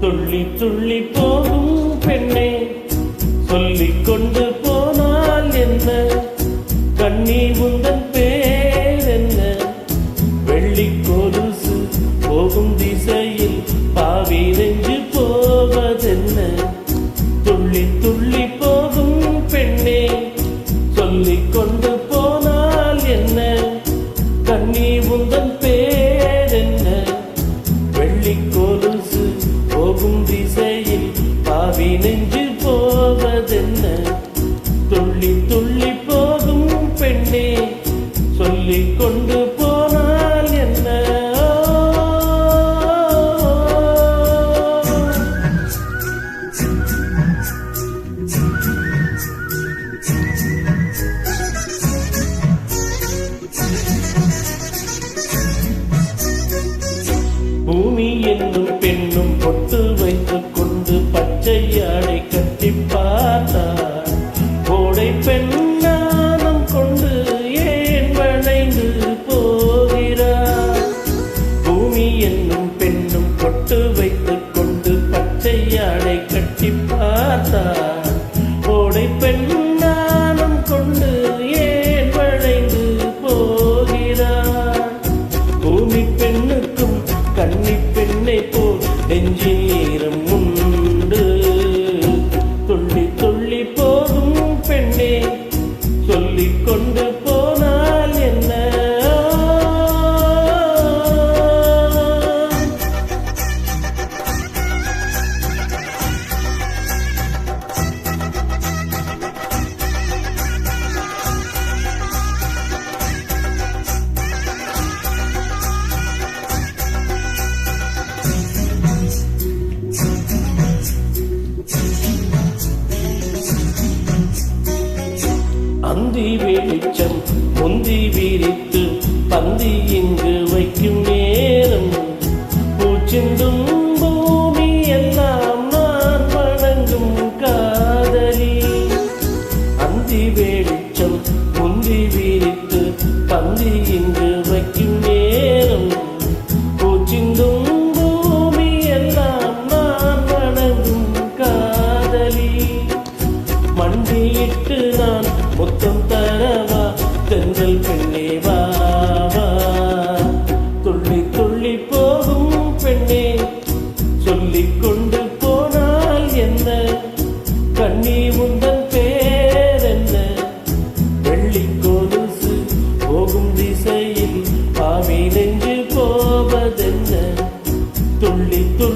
துள்ளி துள்ளி போகும் பெண்ணே சொல்லிக் கொண்டு போனால் என்ன? கண்ணி உந்தன் பேர் என்ன? வெள்ளி கொலுசு போகும் திசையில் பாவி நெஞ்சு போவதென்ன? துள்ளி துள்ளி போகும் பெண்ணே சொல்லிக் கொண்டு என்ன? கண்ணி உந்தன் பேர் என்ன? வெள்ளி கொலுசு போகும் திசையில் பாவி நெஞ்சு போவதென்ன? துள்ளி துள்ளி போகும் பெண்ணே சொல்லிக் கொண்டு பூமி என்னும் பெண்ணும் பொட்டு வைத்துக் கொண்டு பச்சை ஆடை கட்டி பார்த்தார். கோடை பெண்ணானம் கொண்டு ஏன் வளைந்து போகிறார்? பூமி என்னும் பெண்ணும் பொட்டு வைத்துக் கொண்டு பச்சை ஆடை கட்டி பார்த்தார். கோடை பெண்ணானம் கொண்டு ஏன் வளைந்து போகிறார்? பூமி பெண்ணுக்கும் கன்னி பெண்ணை போல் நெஞ்சீரம் உண்டு. துள்ளி துள்ளி போகும் பெண்ணே. சொல்லிக் கொண்டு போ அந்தி வெளிச்சம் முந்தி விரித்து பந்தி இங்கு வைக்கும் நேரம். பூச்சிந்தும் பூமி எல்லாம் நான் வணங்கும் காதலி. அந்தி வெளிச்சம் முந்தி விரித்து பந்தி துள்ளி துள்ளி